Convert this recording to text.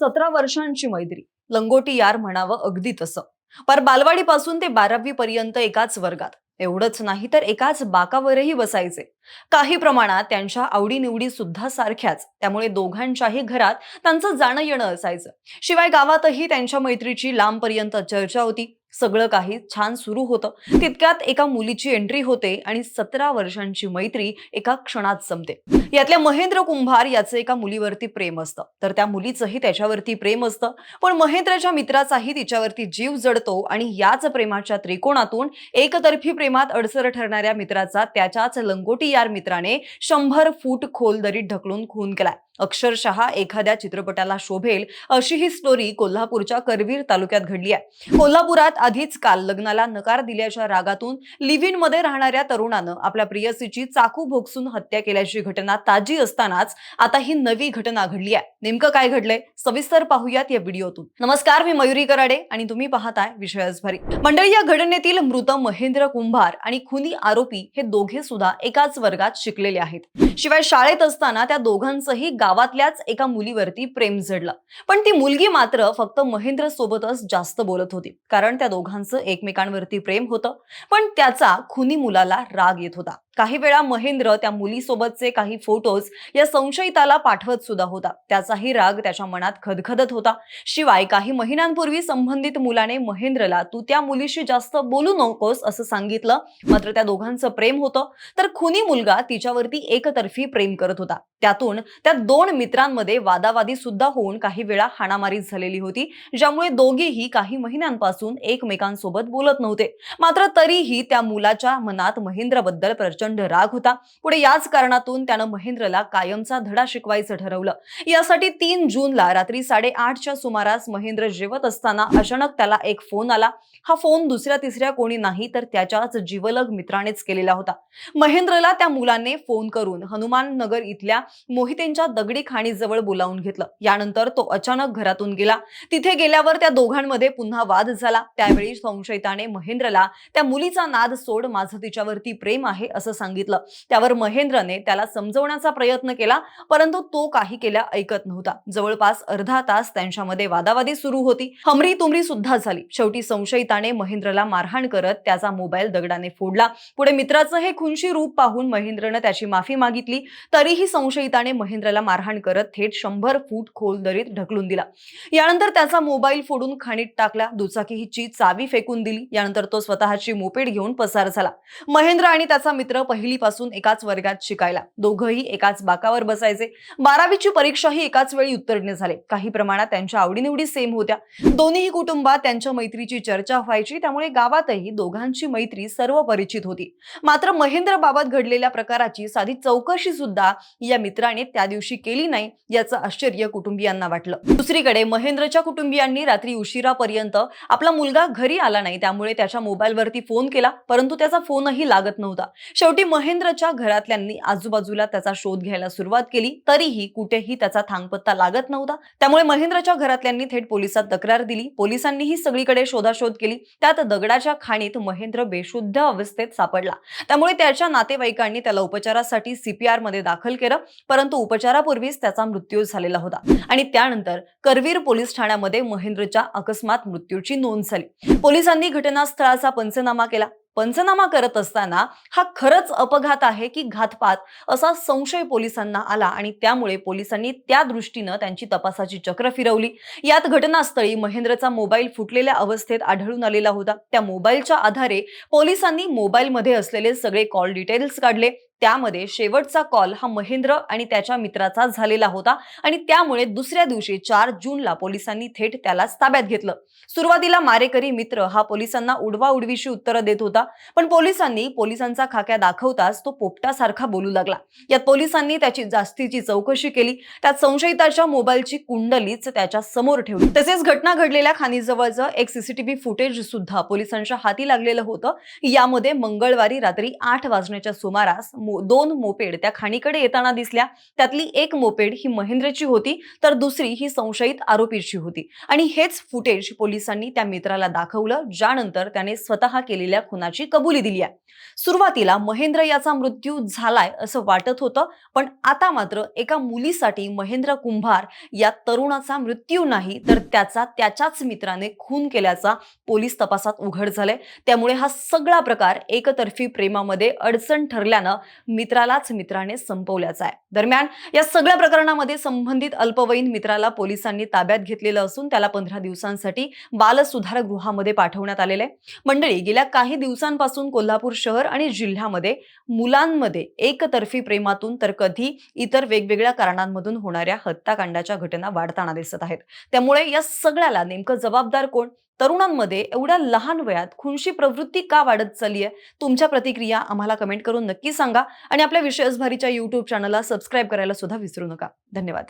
सतरा वर्षांची मैत्री. लंगोटी यार म्हणावं अगदी तसं. पर बालवाडीपासून ते बारावी पर्यंत एकाच वर्गात. एवढंच नाही तर एकाच बाकावरही बसायचे. काही प्रमाणात त्यांच्या आवडीनिवडी सुद्धा सारख्याच. त्यामुळे दोघांच्याही घरात त्यांचं जाणं येणं असायचं. शिवाय गावातही त्यांच्या मैत्रीची लांबपर्यंत चर्चा होती. सगळं काही छान सुरू होतं. तितक्यात एका मुलीची एंट्री होते आणि सतरा वर्षांची मैत्री एका क्षणात संपते. यातल्या महेंद्र कुंभार याचं एका मुलीवरती प्रेम असतं. तर त्या मुलीचंही त्याच्यावरती प्रेम असतं. पण महेंद्रच्या मित्राचाही तिच्यावरती जीव जडतो आणि याच प्रेमाच्या त्रिकोणातून एकतर्फी प्रेमात अडसर ठरणाऱ्या मित्राचा त्याच्याच लंगोटी यार मित्राने शंभर फूट खोल दरीत ढकलून खून केलाय. अक्षरशः एखाद्या चित्रपटाला शोभेल अशी ही स्टोरी कोल्हापूरच्या करवीर तालुक्यात घडली आहे. कोल्हापुरात आधीच काल लग्नाला नकार दिल्याच्या रागातून लिव्ह इनमध्ये राहणाऱ्या तरुणानं आपल्या प्रियसीची चाकू भोगसून हत्या केल्याची घटना ताजी असतानाच आता ही नवी घटना घडली आहे. नेमकं काय घडलंय? सविस्तर पाहूयात या व्हिडिओतून. नमस्कार मी मयुरी कराडे आणि तुम्ही पाहताय विषयच भरी मंडळी या घटनेतील मृत महेंद्र कुंभार आणि खुनी आरोपी हे दोघे सुद्धा एकाच वर्गात शिकलेले आहेत. शिवाय शाळेत असताना त्या दोघांचंही गावातल्याच एका मुलीवरती प्रेम जडलं पण ती मुलगी मात्र फक्त महेंद्र सोबतच जास्त बोलत होती. कारण त्या दोघांचं एकमेकांवरती प्रेम होतं. पण त्याचा खुनी मुलाला राग येत होता. काही वेळा महेंद्र त्या मुलीसोबतचे काही फोटोज या संशयिताला पाठवत सुद्धा होता. त्याचाही राग त्याच्या मनात खदखदत होता. शिवाय काही महिन्यांपूर्वी संबंधित मुलाने महेंद्रला तू त्या मुलीशी जास्त बोलू नकोस असं सांगितलं. मात्र त्या दोघांचं प्रेम होतं. तर खुनी मुलगा तिच्यावरती एकतर्फी प्रेम करत होता. त्यातून त्या दोन मित्रांमध्ये वादावादी सुद्धा होऊन काही वेळा हाणामारी झालेली होती ज्यामुळे दोघेही काही महिन्यांपासून एकमेकांसोबत बोलत नव्हते. मात्र तरीही त्या मुलाच्या मनात महेंद्रबद्दल प्रचंड राग होता. पुढे याच कारणातून त्यानं महेंद्रला कायमचा धडा शिकवायचं ठरवलं. यासाठी तीन जूनला रात्री साडेआठच्या सुमारास महेंद्र जेवत असताना अचानक त्याला एक फोन आला. हा फोन दुसऱ्या तिसऱ्या कोणी नाही तर त्याच्याच जीवलग मित्रानेच केलेला होता. महेंद्रला त्या मुलाने फोन करून हनुमान नगर इथल्या मोहितेंच्या दगडी खाणीजवळ बोलावून घेतलं. यानंतर तो अचानक घरातून गेला. तिथे गेल्यावर त्या दोघांमध्ये पुन्हा वाद झाला. त्यावेळी संशयिताने महेंद्रला त्या मुलीचा नाद सोड माझं तिच्यावरती प्रेम आहे असं सांगितलं. त्यावर महेंद्रने त्याला समजवण्याचा प्रयत्न केला परंतु तो काही केल्या ऐकत नव्हता. जवळपास अर्धा तास त्यांच्यामध्ये वादावादी सुरू होती. हमरी तुमरी सुद्धा झाली. शेवटी संशयिताने महेंद्रला मारहाण करत त्याचा मोबाईल दगडाने फोडला. पुढे मित्राचं हे खुनशी रूप पाहून महेंद्रनं त्याची माफी मागितली. तरीही संशयिताने महेंद्रला मारहाण करत थेट शंभर फूट खोल दरीत ढकलून दिला. यानंतर त्याचा मोबाईल फोडून खाणीत टाकला. दुचाकीची चावी फेकून दिली. यानंतर तो स्वतःची मोपेड घेऊन पसार झाला. महेंद्र आणि त्याचा मित्र पहिलीपासून एकाच वर्गात शिकायला. दोघंही एकाच बाकावर बसायचे. बारावीची परीक्षाही एकाच वेळी उत्तीर्ण झाले. काही प्रमाणात त्यांच्या आवडीनिवडी सेम होत्या. दोन्ही कुटुंबात त्यांच्या मैत्रीची चर्चा व्हायची. त्यामुळे गावातही दोघांची मैत्री सर्व परिचित होती. मात्र महेंद्र बाबत घडलेल्या प्रकाराची साधी चौकशी सुद्धा या मित्राने त्या दिवशी केली नाही याचं आश्चर्य कुटुंबियांना वाटलं. दुसरीकडे महेंद्रच्या कुटुंबियांनी रात्री उशिरापर्यंत आपला मुलगा घरी आला नाही. त्यामुळे त्याच्या मोबाईलवरती फोन केला. परंतु त्याचा फोनही लागत नव्हता. शेवटी महेंद्रच्या घरातल्यांनी आजूबाजूला त्याचा शोध घ्यायला सुरुवात केली तरीही कुठेही त्याचा थांगपत्ता लागत नव्हता. त्यामुळे महेंद्रच्या घरातल्यांनी थेट पोलिसात तक्रार दिली. पोलिसांनीही सगळीकडे शोधाशोध केली. त्यात दगडाच्या खाणीत महेंद्र बेशुद्ध अवस्थेत सापडला. त्यामुळे त्याच्या नातेवाईकांनी त्याला उपचारासाठी सीपीआरमध्ये दाखल केलं परंतु उपचारापूर्वीच त्याचा मृत्यू झालेला होता. आणि त्यानंतर करवीर पोलीस ठाण्यामध्ये महेंद्रच्या अकस्मात मृत्यूची नोंद झाली. पोलिसांनी घटनास्थळाचा पंचनामा केला. पंचनामा करत असताना हा खरंच अपघात आहे की घातपात असा संशय पोलिसांना आला आणि त्यामुळे पोलिसांनी त्या दृष्टीनं त्यांची तपासाची चक्र फिरवली. यात घटनास्थळी महेंद्रचा मोबाईल फुटलेल्या अवस्थेत आढळून आलेला होता. त्या मोबाईलच्या आधारे पोलिसांनी मोबाईलमध्ये असलेले सगळे कॉल डिटेल्स काढले. त्यामध्ये शेवटचा कॉल हा महेंद्र आणि त्याच्या मित्राचा झालेला होता आणि त्यामुळे दुसऱ्या दिवशी चार जूनला पोलिसांनी थेट त्याला ताब्यात घेतलं. सुरुवातीला मारेकरी मित्र हा पोलिसांना उडवा उडवीशी उत्तरं देत होता पण पोलिसांनी पोलिसांचा खाक्या दाखवताच तो पोपटासारखा बोलू लागला. यात पोलिसांनी त्याची जास्तीची चौकशी केली त्यात संशयिताच्या मोबाईलची कुंडलीच त्याच्यासमोर ठेवली. तसेच घटना घडलेल्या खाणीजवळचं एक सीसीटीव्ही फुटेज सुद्धा पोलिसांच्या हाती लागलेलं होतं. यामध्ये मंगळवारी रात्री आठ वाजण्याच्या सुमारास मो- दोन मोपेड त्या खाणीकडे येताना दिसल्या. त्यातली एक मोपेड ही महेंद्रची होती तर दुसरी ही संशयित आरोपीची होती. आणि हेच फुटेज पोलिसांनी त्या मित्राला दाखवलं ज्यानंतर त्याने स्वतः केलेल्या खुनाची कबुली दिली आहे. सुरुवातीला महेंद्र याचा मृत्यू झालाय असं वाटत होतं पण आता मात्र एका मुलीसाठी महेंद्र कुंभार या तरुणाचा मृत्यू नाही तर त्याचा त्याच्याच मित्राने खून केल्याचा पोलीस तपासात उघड झालाय. त्यामुळे हा सगळा प्रकार एकतर्फी प्रेमामध्ये अडचण ठरल्यानं मित्रालाच मित्राने संपवल्याचा आहे. दरम्यान या सगळ्या प्रकरणामध्ये संबंधित अल्पवयीन मित्राला पोलिसांनी ताब्यात घेतलेलं असून त्याला पंधरा दिवसांसाठी बालसुधार गृहामध्ये पाठवण्यात आलेलं आहे. मंडळी गेल्या काही दिवसांपासून कोल्हापूर शहर आणि जिल्ह्यामध्ये मुलांमध्ये एकतर्फी प्रेमातून तर कधी इतर वेगवेगळ्या कारणांमधून होणाऱ्या हत्याकांडाच्या घटना वाढताना दिसत आहेत. त्यामुळे या सगळ्याला नेमकं जबाबदार कोण? तरुणांमध्ये एवढ्या लहान वयात खुनशी प्रवृत्ती का वाढत चालली आहे? तुमच्या प्रतिक्रिया आम्हाला कमेंट करून नक्की सांगा आणि आपल्या विषयसभारीच्या युट्यूब चॅनलला सबस्क्राईब करायला सुद्धा विसरू नका. धन्यवाद.